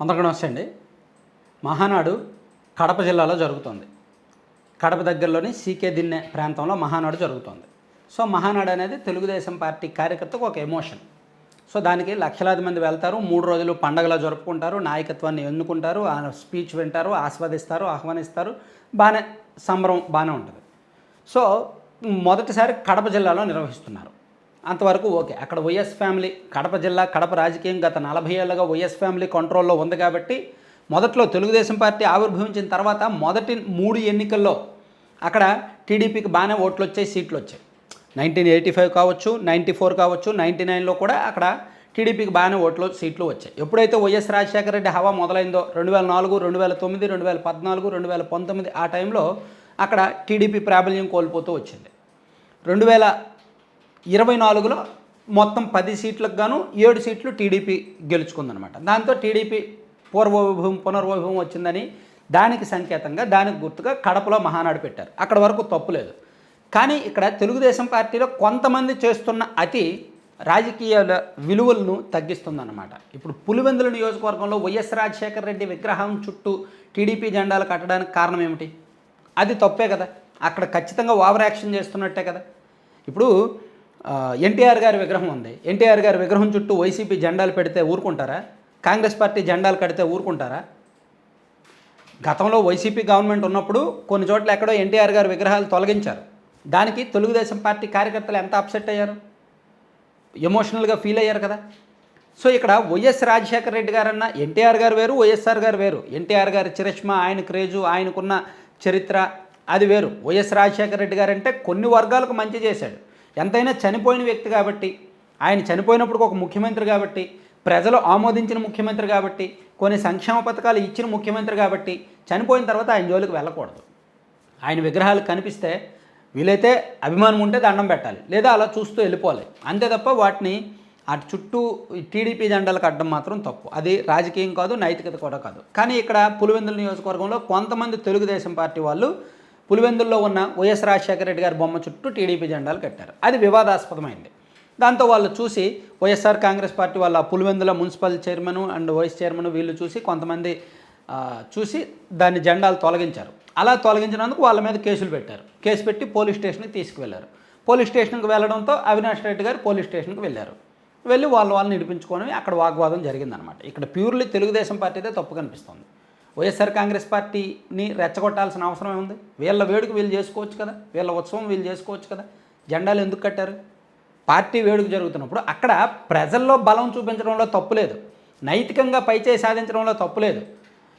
అందరికీ నమస్తే అండి. మహానాడు కడప జిల్లాలో జరుగుతుంది. కడప దగ్గరలోని సీకే దిన్నె ప్రాంతంలో మహానాడు జరుగుతుంది. సో మహానాడు అనేది తెలుగుదేశం పార్టీ కార్యకర్తకు ఒక ఎమోషన్. సో దానికి లక్షలాది మంది వెళ్తారు. మూడు రోజులు పండగలా జరుపుకుంటారు. నాయకత్వాన్ని ఎన్నుకుంటారు. ఆ స్పీచ్ వింటారు. ఆస్వాదిస్తారు. ఆహ్వానిస్తారు. బాగానే సంబరం బాగానే ఉంటుంది. సో మొదటిసారి కడప జిల్లాలో నిర్వహిస్తున్నారు. అంతవరకు ఓకే. అక్కడ వైఎస్ ఫ్యామిలీ కడప జిల్లా కడప రాజకీయం గత నలభై ఏళ్ళుగా వైఎస్ ఫ్యామిలీ కంట్రోల్లో ఉంది కాబట్టి మొదట్లో తెలుగుదేశం పార్టీ ఆవిర్భవించిన తర్వాత మొదటి మూడు ఎన్నికల్లో అక్కడ టీడీపీకి బాగానే ఓట్లు వచ్చాయి సీట్లు వచ్చాయి నైన్టీన్ ఎయిటీ ఫైవ్ కావచ్చు నైంటీ ఫోర్ కావచ్చు నైంటీ నైన్లో కూడా అక్కడ టీడీపీకి బాగానే ఓట్లు సీట్లు వచ్చాయి. ఎప్పుడైతే వైఎస్ రాజశేఖర రెడ్డి హవా మొదలైందో రెండు వేల నాలుగు రెండు వేల తొమ్మిది రెండు వేల పద్నాలుగు రెండు వేల పంతొమ్మిది ఆ టైంలో అక్కడ టీడీపీ ప్రాబల్యం కోల్పోతూ వచ్చింది. రెండు వేల ఇరవై నాలుగులో మొత్తం పది సీట్లకు గాను ఏడు సీట్లు టీడీపీ గెలుచుకుందనమాట దాంతో టీడీపీ పూర్వవిభవం పునర్వైభవం వచ్చిందని దానికి సంకేతంగా దానికి గుర్తుగా కడపలో మహానాడు పెట్టారు. అక్కడ వరకు తప్పు లేదు. కానీ ఇక్కడ తెలుగుదేశం పార్టీలో కొంతమంది చేస్తున్న అతి రాజకీయ విలువలను తగ్గిస్తుందన్నమాట. ఇప్పుడు పులివెందుల నియోజకవర్గంలో వైఎస్ రాజశేఖర రెడ్డి విగ్రహం చుట్టూ టీడీపీ జెండాలు కట్టడానికి కారణం ఏమిటి? అది తప్పే కదా. అక్కడ ఖచ్చితంగా ఓవర్ యాక్షన్ చేస్తున్నట్టే కదా. ఇప్పుడు ఎన్టీఆర్ గారి విగ్రహం ఉంది. ఎన్టీఆర్ గారి విగ్రహం చుట్టూ వైసీపీ జెండాలు పెడితే ఊరుకుంటారా? కాంగ్రెస్ పార్టీ జెండాలు కడితే ఊరుకుంటారా? గతంలో వైసీపీ గవర్నమెంట్ ఉన్నప్పుడు కొన్ని చోట్ల ఎక్కడో ఎన్టీఆర్ గారి విగ్రహాలు తొలగించారు. దానికి తెలుగుదేశం పార్టీ కార్యకర్తలు ఎంత అప్సెట్ అయ్యారు? ఎమోషనల్గా ఫీల్ అయ్యారు కదా. సో ఇక్కడ వైఎస్ రాజశేఖర రెడ్డి గారన్న ఎన్టీఆర్ గారు వేరు వైఎస్ఆర్ గారు వేరు. ఎన్టీఆర్ గారి చిరష్మ ఆయన క్రేజు ఆయనకున్న చరిత్ర అది వేరు. వైఎస్ రాజశేఖర రెడ్డి గారు అంటే కొన్ని వర్గాలకు మంచి చేశాడు. ఎంతైనా చనిపోయిన వ్యక్తి కాబట్టి ఆయన చనిపోయినప్పుడు ఒక ముఖ్యమంత్రి కాబట్టి ప్రజలు ఆమోదించిన ముఖ్యమంత్రి కాబట్టి కొన్ని సంక్షేమ పథకాలు ఇచ్చిన ముఖ్యమంత్రి కాబట్టి చనిపోయిన తర్వాత ఆయన జోలికి వెళ్ళకూడదు. ఆయన విగ్రహాలు కనిపిస్తే వీలైతే అభిమానం ఉంటే దండం పెట్టాలి లేదా అలా చూస్తూ వెళ్ళిపోవాలి. అంతే తప్ప వాటిని అటు చుట్టూ టీడీపీ జెండాలకు అడ్డం మాత్రం తప్పు. అది రాజకీయం కాదు నైతికత కూడా కాదు. కానీ ఇక్కడ పులివెందుల నియోజకవర్గంలో కొంతమంది తెలుగుదేశం పార్టీ వాళ్ళు పులివెందుల్లో ఉన్న వైఎస్ రాజశేఖర రెడ్డి గారి బొమ్మ చుట్టూ టీడీపీ జెండాలు కట్టారు. అది వివాదాస్పదమైంది. దాంతో వాళ్ళు చూసి వైఎస్ఆర్ కాంగ్రెస్ పార్టీ వాళ్ళ Pulivendula municipal chairman and vice chairman వీళ్ళు చూసి కొంతమంది చూసి దాన్ని జెండాలు తొలగించారు. అలా తొలగించినందుకు వాళ్ళ మీద కేసులు పెట్టారు. కేసు పెట్టి పోలీస్ స్టేషన్కి తీసుకువెళ్ళారు పోలీస్ స్టేషన్కి వెళ్ళడంతో అవినాష్ రెడ్డి గారు పోలీస్ స్టేషన్కి వెళ్ళారు. వెళ్ళి వాళ్ళ వాళ్ళని నిడిపించుకొని అక్కడ వాగ్వాదం జరిగిందనమాట ఇక్కడ ప్యూర్లీ తెలుగుదేశం పార్టీ అయితే తప్పు కనిపిస్తుంది. వైఎస్ఆర్ కాంగ్రెస్ పార్టీని రెచ్చగొట్టాల్సిన అవసరం ఏముంది? వీళ్ళ వేడుక వీళ్ళు చేసుకోవచ్చు కదా? వీళ్ళ ఉత్సవం వీళ్ళు చేసుకోవచ్చు కదా? జెండాలు ఎందుకు కట్టారు? పార్టీ వేడుక జరుగుతున్నప్పుడు అక్కడ ప్రజల్లో బలం చూపించడంలో తప్పు లేదు. నైతికంగా పైచేయి సాధించడంలో తప్పు లేదు.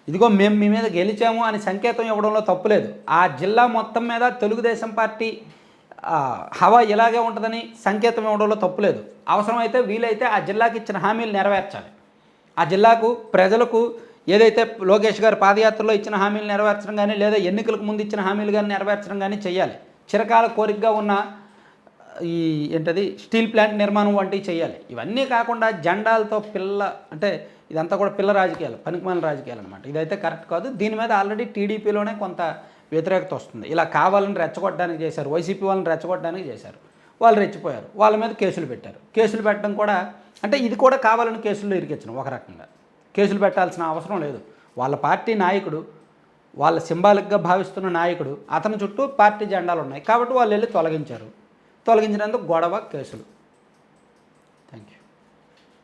ఇదిగో మేము మీ మీద గెలిచాము అని సంకేతం ఇవ్వడంలో తప్పు లేదు. ఆ జిల్లా మొత్తం మీద తెలుగుదేశం పార్టీ హవా ఇలాగే ఉంటుందని సంకేతం ఇవ్వడంలో తప్పు లేదు. అవసరమైతే వీలైతే ఆ జిల్లాకి ఇచ్చిన హామీలు నెరవేర్చాలి. ఆ జిల్లాకు ప్రజలకు ఏదైతే లోకేష్ గారు పాదయాత్రలో ఇచ్చిన హామీలు నెరవేర్చడం కానీ లేదా ఎన్నికలకు ముందు ఇచ్చిన హామీలు కానీ నెరవేర్చడం కానీ చేయాలి. చిరకాల కోరికగా ఉన్న ఈ ఏంటది స్టీల్ ప్లాంట్ నిర్మాణం వంటివి చేయాలి. ఇవన్నీ కాకుండా జెండాలతో పిల్ల అంటే ఇదంతా కూడా పిల్ల రాజకీయాలు పనికిమాల రాజకీయాలు అనమాట ఇదైతే కరెక్ట్ కాదు. దీని మీద ఆల్రెడీ టీడీపీలోనే కొంత వ్యతిరేకత వస్తుంది. ఇలా కావాలని రెచ్చగొట్టడానికి చేశారు వైసీపీ వాళ్ళని రెచ్చగొట్టడానికి చేశారు. వాళ్ళు రెచ్చిపోయారు. వాళ్ళ మీద కేసులు పెట్టారు. కేసులు పెట్టడం కూడా అంటే ఇది కూడా కావాలని కేసుల్లో ఇరికించడం ఒక రకంగా. కేసులు పెట్టాల్సిన అవసరం లేదు. వాళ్ళ పార్టీ నాయకుడు వాళ్ళ సింబాలిక్గా భావిస్తున్న నాయకుడు అతని చుట్టూ పార్టీ జెండాలు ఉన్నాయి కాబట్టి వాళ్ళు వెళ్ళి తొలగించారు. తొలగించినందుకు గొడవ కేసులు.